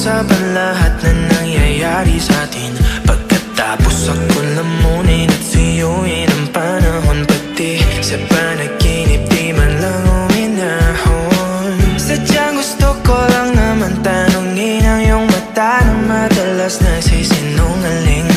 pag-usapan lahat na nangyayari sa atin. Pagkatapos ako lamunin at siyuin ang panahon. Pati sa panaginip di man lang uminahon. Sadyang gusto ko lang naman tanongin ang iyong mata Na madalas nagsisinungaling.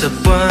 disappoint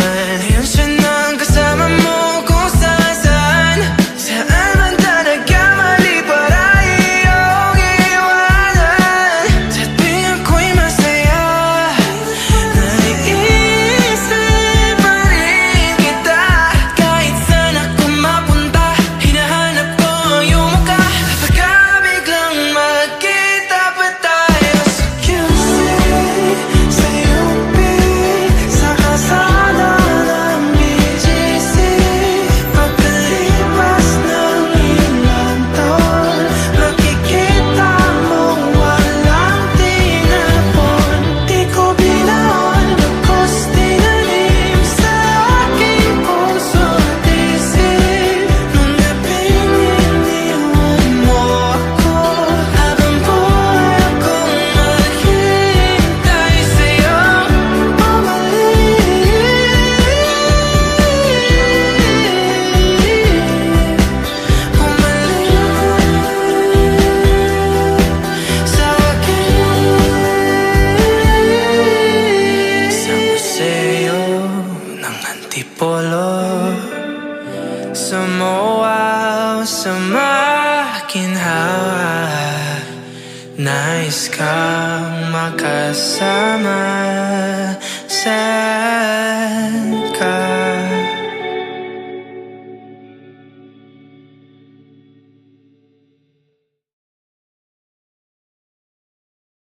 polo. Sa moaw sa makinhawa Nais kang makasama sa